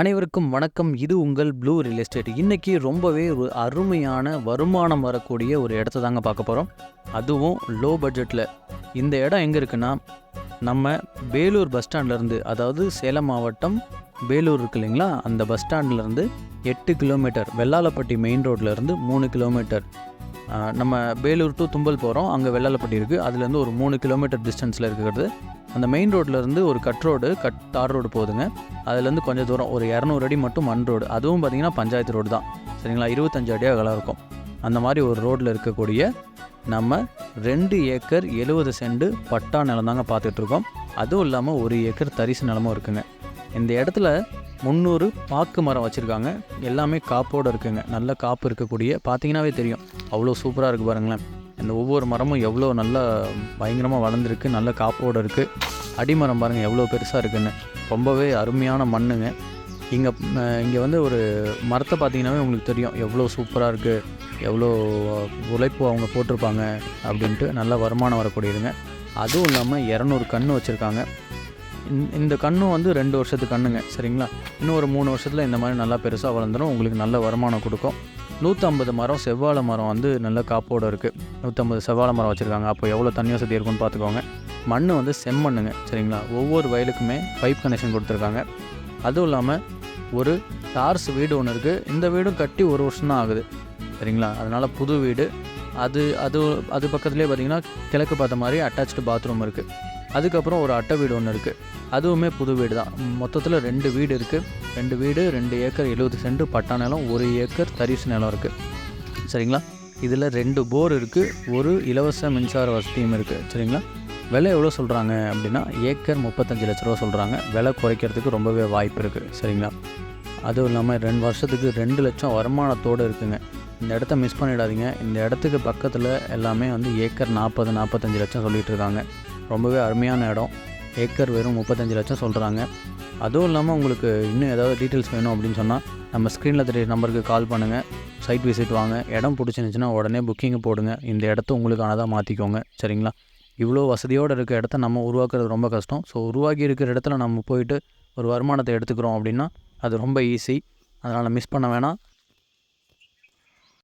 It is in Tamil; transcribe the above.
அனைவருக்கும் வணக்கம். இது உங்கள் ப்ளூ ரியல் எஸ்டேட் இன்றைக்கி ரொம்பவே ஒரு அருமையான வருமானம் வரக்கூடிய ஒரு இடத்த தாங்க பார்க்க போகிறோம் அதுவும் லோ. பட்ஜெட்டில் இந்த இடம் எங்கே இருக்குன்னா நம்ம வேலூர் பஸ் ஸ்டாண்ட்லேருந்து அதாவது சேலம் மாவட்டம் வேலூர் இருக்கு இல்லைங்களா? அந்த பஸ் ஸ்டாண்ட்லேருந்து எட்டு கிலோமீட்டர் வெள்ளாலப்பட்டி மெயின் ரோட்லேருந்து மூணு கிலோமீட்டர் நம்ம வேலூர் டு தும்பல் போகிறோம் அங்கே வெள்ளாலப்பட்டி இருக்குது அதுலேருந்து ஒரு மூணு கிலோமீட்டர் டிஸ்டன்ஸில் இருக்கிறது. அந்த மெயின் ரோட்லேருந்து ஒரு cut road cut tar road போகுதுங்க. அதுலேருந்து கொஞ்சம் தூரம் ஒரு இரநூறு அடி மட்டும் மண் ரோடு அதுவும் பார்த்திங்கன்னா பஞ்சாயத்து ரோடு தான். சரிங்களா? இருபத்தஞ்சு அடி அகலம் இருக்கும். அந்த மாதிரி ஒரு ரோட்டில் இருக்கக்கூடிய நம்ம ரெண்டு ஏக்கர் எழுபது செண்டு பட்டா நிலம் தாங்க பார்த்துட்ருக்கோம் அதுவும் இல்லாமல் ஒரு ஏக்கர் தரிசு நிலமும் இருக்குங்க. இந்த இடத்துல முந்நூறு பாக்கு மரம் வச்சுருக்காங்க. எல்லாமே காப்போடு இருக்குங்க. நல்ல காப்பு இருக்கக்கூடிய பார்த்தீங்கன்னாவே தெரியும். அவ்வளோ சூப்பராக இருக்குது பாருங்களேன். இந்த ஒவ்வொரு மரமும் எவ்வளோ நல்லா பயங்கரமாக வளர்ந்துருக்கு நல்ல காப்போடு இருக்குது அடிமரம் பாருங்கள் எவ்வளோ பெருசாக இருக்குன்னு. ரொம்பவே அருமையான மண்ணுங்க. இங்கே இங்கே வந்து ஒரு மரத்தை பார்த்தீங்கன்னாவே உங்களுக்கு தெரியும். எவ்வளோ சூப்பராக இருக்குது எவ்வளோ உழைப்பு அவங்க போட்டிருப்பாங்க அப்படின்ட்டு. நல்ல வருமானம் வரக்கூடியதுங்க. அதுவும் இல்லாமல் இரநூறு கன்று வச்சுருக்காங்க. இந்த- இந்த கன்றும் வந்து ரெண்டு வருஷத்து கண்ணுங்க சரிங்களா? இன்னும் ஒரு மூணு வருஷத்தில் இந்த மாதிரி நல்லா பெருசாக வளர்ந்துடும் உங்களுக்கு நல்ல வருமானம் கொடுக்கும். நூற்றம்பது மரம் செவ்வாழை மரம் வந்து நல்ல காப்போடு இருக்குது நூற்றம்பது செவ்வாழை மரம் வச்சுருக்காங்க. அப்போ எவ்வளோ தண்ணி வசதி இருக்குன்னு பார்த்துக்கோங்க மண் வந்து செம்மண்ணுங்க சரிங்களா? ஒவ்வொரு வயலுக்குமே பைப் கனெக்ஷன் கொடுத்துருக்காங்க. அதுவும் இல்லாமல் ஒரு டார்ஸ் வீடு ஒன்று இருக்குது இந்த வீடும் கட்டி ஒரு வருஷம் தான் ஆகுது சரிங்களா? அதனால் புது வீடு. அது அது அது பக்கத்துலேயே பார்த்தீங்கன்னா கிழக்கு பார்த்த மாதிரி அட்டாச்டு பாத்ரூம் இருக்குது அதுக்கப்புறம் ஒரு அட்டை வீடு ஒன்று இருக்குது அதுவுமே புது வீடு தான். மொத்தத்தில் ரெண்டு வீடு இருக்குது ரெண்டு வீடு ரெண்டு ஏக்கர் எழுபது சென்ட் பட்டா நிலம் ஒரு ஏக்கர் தரிசு நிலம் இருக்குது சரிங்களா? இதில் ரெண்டு போர் இருக்குது ஒரு இலவச மின்சார வசதியும் இருக்குது சரிங்களா? விலை எவ்வளோ சொல்கிறாங்க அப்படின்னா ஏக்கர் முப்பத்தஞ்சு லட்ச ரூபா சொல்கிறாங்க விலை குறைக்கிறதுக்கு ரொம்பவே வாய்ப்பு இருக்குது சரிங்களா? அதுவும் இல்லாமல் ரெண்டு வருஷத்துக்கு ரெண்டு லட்சம் வருமானத்தோடு இருக்குங்க. இந்த இடத்த மிஸ் பண்ணிடாதீங்க. இந்த இடத்துக்கு பக்கத்தில் எல்லாமே வந்து ஏக்கர் நாற்பது நாற்பத்தஞ்சு லட்சம் சொல்லிகிட்டு இருக்காங்க. ரொம்பவே அருமையான இடம். ஏக்கர் வெறும் முப்பத்தஞ்சு லட்சம் சொல்கிறாங்க அதுவும் இல்லாமல் உங்களுக்கு இன்னும் ஏதாவது டீட்டெயில்ஸ் வேணும் அப்படின்னு சொன்னால் நம்ம ஸ்க்ரீனில் தெரிய நம்பருக்கு கால் பண்ணுங்கள் சைட் விசிட் வாங்க. இடம் பிடிச்சிருந்துச்சுன்னா உடனே புக்கிங்கு போடுங்க. இந்த இடத்த உங்களுக்கானதாக மாற்றிக்கோங்க சரிங்களா? இவ்வளோ வசதியோடு இருக்க இடத்த நம்ம உருவாக்குறது ரொம்ப கஷ்டம். ஸோ உருவாக்கி இருக்கிற இடத்துல நம்ம போயிட்டு ஒரு வருமானத்தை எடுத்துக்கிறோம் அப்படின்னா அது ரொம்ப ஈஸி அதனால் மிஸ் பண்ண வேணாம்.